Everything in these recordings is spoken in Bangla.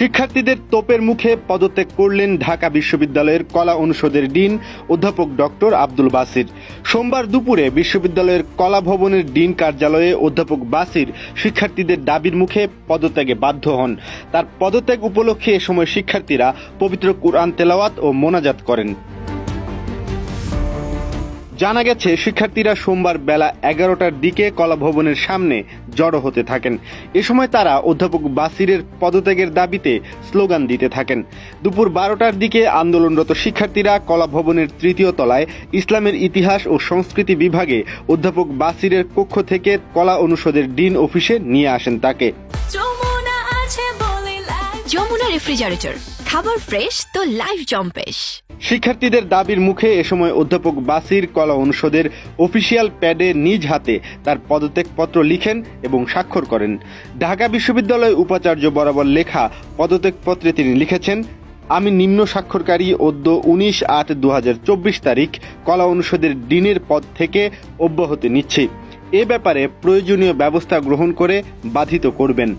শিক্ষার্থীদের তোপের মুখে পদত্যাগ করলেন ঢাকা বিশ্ববিদ্যালয়ের কলা অনুষদের ডিন অধ্যাপক ডক্টর আব্দুল বাসির। সোমবার দুপুরে বিশ্ববিদ্যালয়ের কলা ভবনের ডিন কার্যালয়ে অধ্যাপক বাসির শিক্ষার্থীদের দাবির মুখে পদত্যাগে বাধ্য হন। তার পদত্যাগ উপলক্ষে এ সময় শিক্ষার্থীরা পবিত্র কুরআন তেলাওয়াত ও মোনাজাত করেন। জানা গেছে শিক্ষার্থীরা সোমবার বেলা এগারোটার দিকে কলা ভবনের সামনে জড়ো হতে থাকেন। এ সময় তারা অধ্যাপক বাসিরের পদত্যাগের দাবিতে স্লোগান দিতে থাকেন। দুপুর বারোটার দিকে আন্দোলনরত শিক্ষার্থীরা কলা ভবনের তৃতীয় তলায় ইসলামের ইতিহাস ও সংস্কৃতি বিভাগে অধ্যাপক বাসিরের কক্ষ থেকে কলা অনুষদের ডিন অফিসে নিয়ে আসেন তাকে। যমুনা রেফ্রিজারেটর। খাবার ফ্রেশ তো লাইফ জম্পেশ। শিক্ষার্থীদের দাবির মুখে এ সময় অধ্যাপক বাসির কলা অনুষদের অফিসিয়াল প্যাডে নিজ হাতে তার পদত্যাগপত্র লিখেন এবং স্বাক্ষর করেন। ঢাকা বিশ্ববিদ্যালয় উপাচার্য বরাবর লেখা পদত্যাগপত্রে তিনি লিখেছেন, আমি নিম্ন স্বাক্ষরকারী অদ্য উনিশ আট দু তারিখ কলা অনুষদের ডিনের পদ থেকে অব্যাহতি নিচ্ছি। এ ব্যাপারে প্রয়োজনীয় ব্যবস্থা গ্রহণ করে বাধিত করবেন।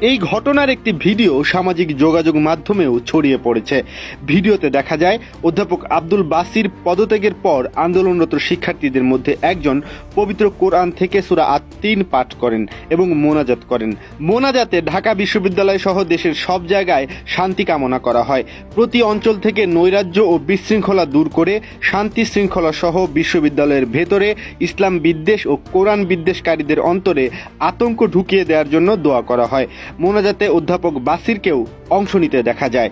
এই ঘটনার একটি ভিডিও সামাজিক যোগাযোগ মাধ্যমেও ছড়িয়ে পড়েছে। ভিডিওতে দেখা যায়, অধ্যাপক আব্দুল বাসির পদত্যাগের পর আন্দোলনরত শিক্ষার্থীদের মধ্যে একজন পবিত্র কোরআন থেকে সুরা আত তিন পাঠ করেন এবং মোনাজাত করেন। মোনাজাতে ঢাকা বিশ্ববিদ্যালয় সহ দেশের সব জায়গায় শান্তি কামনা করা হয়। প্রতি অঞ্চল থেকে নৈরাজ্য ও বিশৃঙ্খলা দূর করে শান্তি শৃঙ্খলা সহ বিশ্ববিদ্যালয়ের ভেতরে ইসলাম বিদ্বেষ ও কোরআন বিদ্বেষকারীদের অন্তরে আতঙ্ক ঢুকিয়ে দেওয়ার জন্য দোয়া করা হয়। মোনাজাতে অধ্যাপক বাসিরকেও অংশ নিতে দেখা যায়।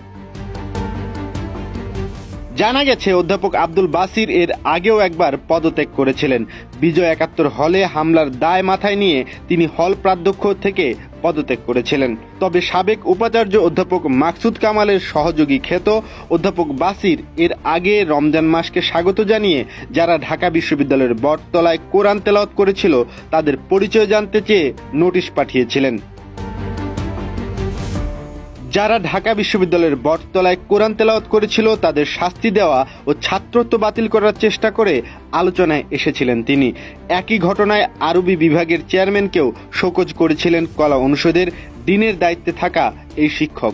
জানা গেছে, অধ্যাপক আব্দুল বাসির এর আগেও একবার পদত্যাগ করেছিলেন। বিজয় একাত্তর হলে হামলার দায় মাথায় নিয়ে তিনি হল প্রাধ্যক্ষ থেকে পদত্যাগ করেছিলেন। তবে সাবেক উপাচার্য অধ্যাপক মাকসুদ কামালের সহযোগী খ্যাত অধ্যাপক বাসির এর আগে রমজান মাসকে স্বাগত জানিয়ে যারা ঢাকা বিশ্ববিদ্যালয়ের বটতলায় কোরআন তেলাওয়াত করেছিল, তাদের পরিচয় জানতে চেয়ে নোটিশ পাঠিয়েছিলেন। যারা ঢাকা বিশ্ববিদ্যালয়ের বটতলায় কোরআন তেলাওয়াত করেছিল, তাদের শাস্তি দেওয়া ও ছাত্রত্ব বাতিল করার চেষ্টা করে আলোচনায় এসেছিলেন তিনি। একই ঘটনায় আরবি বিভাগের চেয়ারম্যানকেও শোকজ করেছিলেন কলা অনুষদের। দিনের দায়িত্বে থাকা এই শিক্ষক